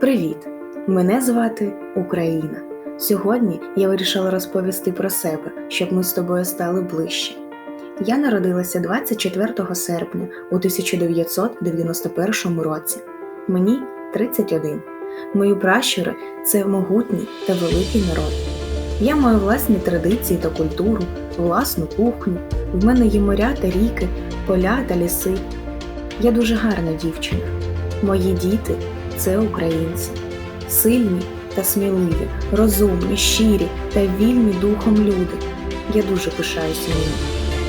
Привіт! Мене звати Україна. Сьогодні я вирішила розповісти про себе, щоб ми з тобою стали ближче. Я народилася 24 серпня у 1991 році. Мені 31. Мої пращури це могутній та великий народ. Я маю власні традиції та культуру, власну кухню. В мене є моря та ріки, поля та ліси. Я дуже гарна дівчина. Мої діти це українці, сильні та сміливі, розумні, щирі та вільні духом люди. Я дуже пишаюся ними.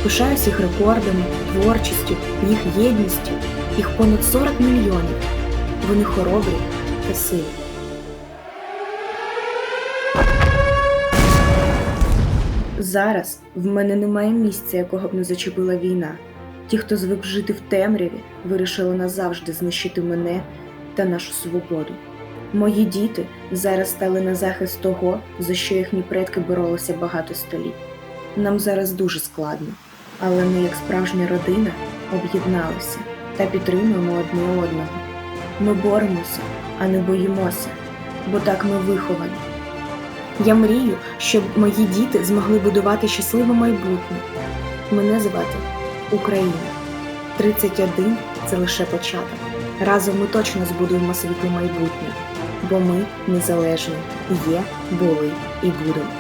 Пишаюсь їх рекордами, творчістю, їх єдністю, їх понад 40 мільйонів. Вони хоробрі та сильні. Зараз в мене немає місця, якого б не зачепила війна. Ті, хто звик жити в темряві, вирішили назавжди знищити мене та нашу свободу. Мої діти зараз стали на захист того, за що їхні предки боролися багато століть. Нам зараз дуже складно, але ми, як справжня родина, об'єдналися та підтримуємо одне одного. Ми боремося, а не боїмося, бо так ми виховані. Я мрію, щоб мої діти змогли будувати щасливе майбутнє. Мене звати Україна. 31 – це лише початок. Разом ми точно збудуємо світле майбутнє, бо ми незалежні, є, були і будемо.